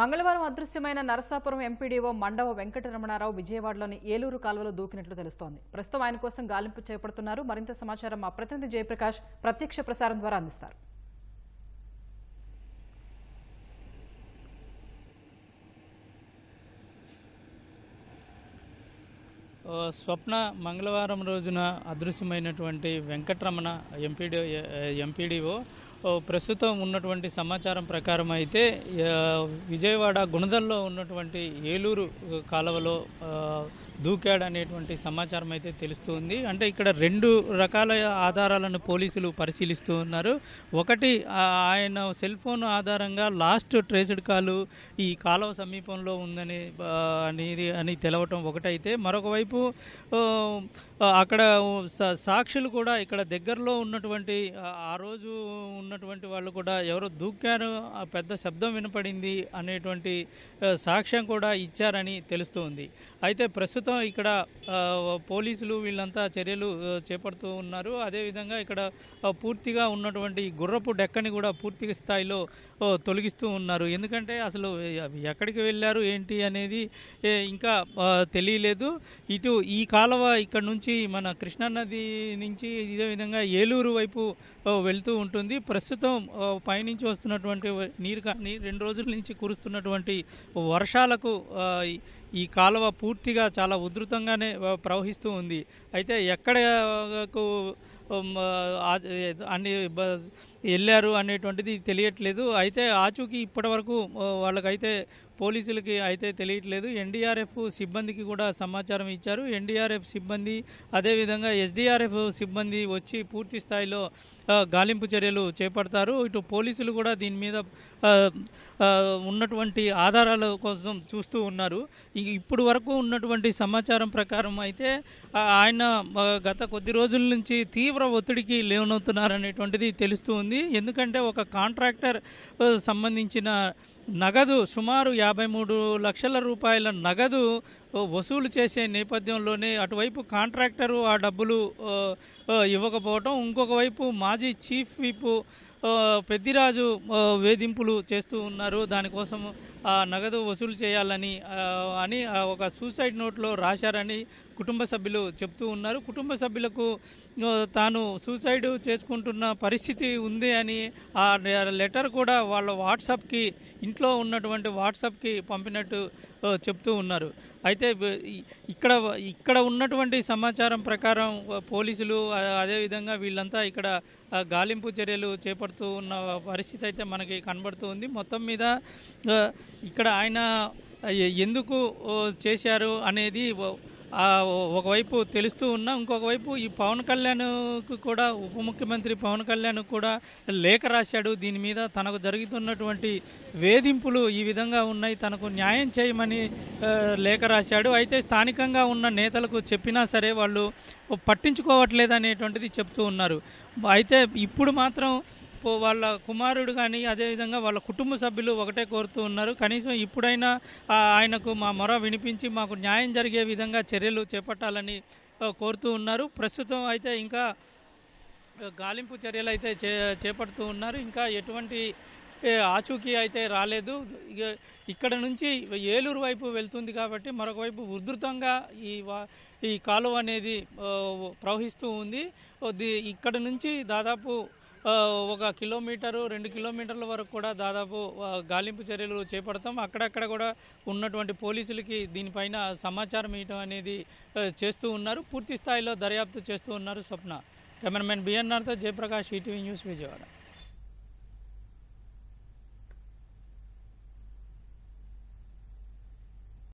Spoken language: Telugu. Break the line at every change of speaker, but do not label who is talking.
మంగళవారం అదృశ్యమైన నరసాపురం ఎంపీడీఓ మండవ వెంకటరమణారావు విజయవాడలోని ఏలూరు కాలువలో దూకినట్లు తెలుస్తోంది. ప్రస్తుతం ఆయన కోసం గాలింపు చేపడుతున్నారు. మరింత సమాచారం మా ప్రతినిధి జయప్రకాష్ ప్రత్యక్ష ప్రసారం ద్వారా అందిస్తారు.
ఓ స్వప్న మంగళవారం రోజున అదృశ్యమైనటువంటి వెంకటరమణ ఎంపీడీ ఎంపీడీఓ ప్రస్తుతం ఉన్నటువంటి సమాచారం ప్రకారం అయితే విజయవాడ గుణదల్లో ఉన్నటువంటి ఏలూరు కాలువలో దూకాడు అనేటువంటి సమాచారం అయితే తెలుస్తుంది. అంటే ఇక్కడ రెండు రకాల ఆధారాలను పోలీసులు పరిశీలిస్తూ ఉన్నారు. ఒకటి ఆయన సెల్ ఫోన్ ఆధారంగా లాస్ట్ ట్రేస్డ్ కాల్ ఈ కాలువ సమీపంలో ఉందని అనేది అని తెలవటం ఒకటైతే. మరొక వైపు అక్కడ సాక్షులు కూడా ఇక్కడ దగ్గరలో ఉన్నటువంటి ఆ- ఆ రోజు ఉన్నటువంటి వాళ్ళు కూడా ఎవరో దూకారు ఆ పెద్ద శబ్దం వినపడింది అనేటువంటి సాక్ష్యం కూడా ఇచ్చారని తెలుస్తుంది. అయితే ప్రస్తుతం ఇక్కడ పోలీసులు వీళ్ళంతా చర్యలు చేపడుతూ ఉన్నారు. అదేవిధంగా ఇక్కడ పూర్తిగా ఉన్నటువంటి గుర్రపు డెక్కని కూడా పూర్తి స్థాయిలో తొలగిస్తూ ఉన్నారు. ఎందుకంటే అసలు ఎక్కడికి వెళ్ళారు ఏంటి అనేది ఇంకా తెలియలేదు. ఇటు ఈ కాలువ ఇక్కడ నుంచి మన కృష్ణా నది నుంచి ఇదే విధంగా ఏలూరు వైపు వెళ్తూ ఉంటుంది. ప్రస్తుతం పైనుంచి వస్తున్నటువంటి నీరు కానీ రెండు రోజుల నుంచి కురుస్తున్నటువంటి వర్షాలకు ఆ, ఈ- కాలువ పూర్తిగా చాలా ఉధృతంగానే ప్రవహిస్తూ ఉంది. అయితే ఎక్కడకు అన్ని వెళ్ళారు అనేటువంటిది తెలియట్లేదు. అయితే ఆచూకీ ఇప్పటి వరకు వాళ్ళకైతే పోలీసులకి అయితే తెలియట్లేదు. ఎన్డీఆర్ఎఫ్ సిబ్బందికి కూడా సమాచారం ఇచ్చారు. ఎన్డీఆర్ఎఫ్ సిబ్బంది అదేవిధంగా ఎస్డీఆర్ఎఫ్ సిబ్బంది వచ్చి పూర్తి స్థాయిలో గాలింపు చర్యలు చేపడతారు. ఇటు పోలీసులు కూడా దీని మీద ఉన్నటువంటి ఆధారాల కోసం చూస్తూ ఉన్నారు. ఇప్పుడు వరకు ఉన్నటువంటి సమాచారం ప్రకారం అయితే ఆయన గత కొద్ది రోజుల నుంచి తీవ్ర ఒత్తిడికి లేవనవుతున్నారనేటువంటిది తెలుస్తూ ఉంది. ఎందుకంటే ఒక కాంట్రాక్టర్ సంబంధించిన నగదు సుమారు యాభై మూడు లక్షల రూపాయల నగదు వసూలు చేసే నేపథ్యంలోనే అటువైపు కాంట్రాక్టరు ఆ డబ్బులు ఇవ్వకపోవటం ఇంకొక వైపు మాజీ చీఫ్ విప్ పెద్దిరాజు వేధింపులు చేస్తూ ఉన్నారు. దానికోసం ఆ నగదు వసూలు చేయాలని అని ఒక సూసైడ్ నోట్లో రాశారని కుటుంబ సభ్యులు చెప్తూ ఉన్నారు. కుటుంబ సభ్యులకు తాను సూసైడ్ చేసుకుంటున్న పరిస్థితి ఉంది అని ఆ లెటర్ కూడా వాళ్ళ వాట్సాప్కి ఇంట్లో ఉన్నటువంటి వాట్సాప్కి పంపినట్టు చెప్తూ ఉన్నారు. అయితే ఇక్కడ ఇక్కడ ఉన్నటువంటి సమాచారం ప్రకారం పోలీసులు అదేవిధంగా వీళ్ళంతా ఇక్కడ గాలింపు చర్యలు చేపడుతూ ఉన్న పరిస్థితి అయితే మనకి కనబడుతూ ఉంది. మొత్తం మీద ఇక్కడ ఆయన ఎందుకు చేశారు అనేది ఒకవైపు తెలుస్తూ ఉన్నా ఇంకొక వైపు ఈ పవన్ కళ్యాణ్కు కూడా ఉప ముఖ్యమంత్రి పవన్ కళ్యాణ్ కూడా లేఖ రాశాడు. దీని మీద తనకు జరుగుతున్నటువంటి వేధింపులు ఈ విధంగా ఉన్నాయి. తనకు న్యాయం చేయమని లేఖ రాశాడు. అయితే స్థానికంగా ఉన్న నేతలకు చెప్పినా సరే వాళ్ళు పట్టించుకోవట్లేదు అనేటువంటిది చెప్తూ ఉన్నారు. అయితే ఇప్పుడు మాత్రం వాళ్ళ కుమారుడు కానీ అదేవిధంగా వాళ్ళ కుటుంబ సభ్యులు ఒకటే కోరుతూ ఉన్నారు. కనీసం ఇప్పుడైనా ఆయనకు మా మొర వినిపించి మాకు న్యాయం జరిగే విధంగా చర్యలు చేపట్టాలని కోరుతూ ఉన్నారు. ప్రస్తుతం అయితే ఇంకా గాలింపు చర్యలు అయితే చే చేపడుతూ ఉన్నారు. ఇంకా ఎటువంటి ఆచూకీ అయితే రాలేదు. ఇక్కడ నుంచి ఏలూరు వైపు వెళ్తుంది కాబట్టి మరొక వైపు ఉధృతంగా ఈ వా- ఈ కాలువ అనేది ప్రవహిస్తూ ఉంది. ఇక్కడ నుంచి దాదాపు ఒక కిలోమీటరు రెండు కిలోమీటర్ల వరకు కూడా దాదాపు గాలింపు చర్యలు చేపడతాం. అక్కడక్కడ కూడా ఉన్నటువంటి పోలీసులకి దీనిపైన సమాచారం ఇవ్వడం అనేది చేస్తూ ఉన్నారు. పూర్తి స్థాయిలో దర్యాప్తు చేస్తూ ఉన్నారు స్వప్న. కెమెరామెన్ బిఎన్ఆర్తో జయప్రకాష్ ఈటీవీ న్యూస్ విజయవాడ.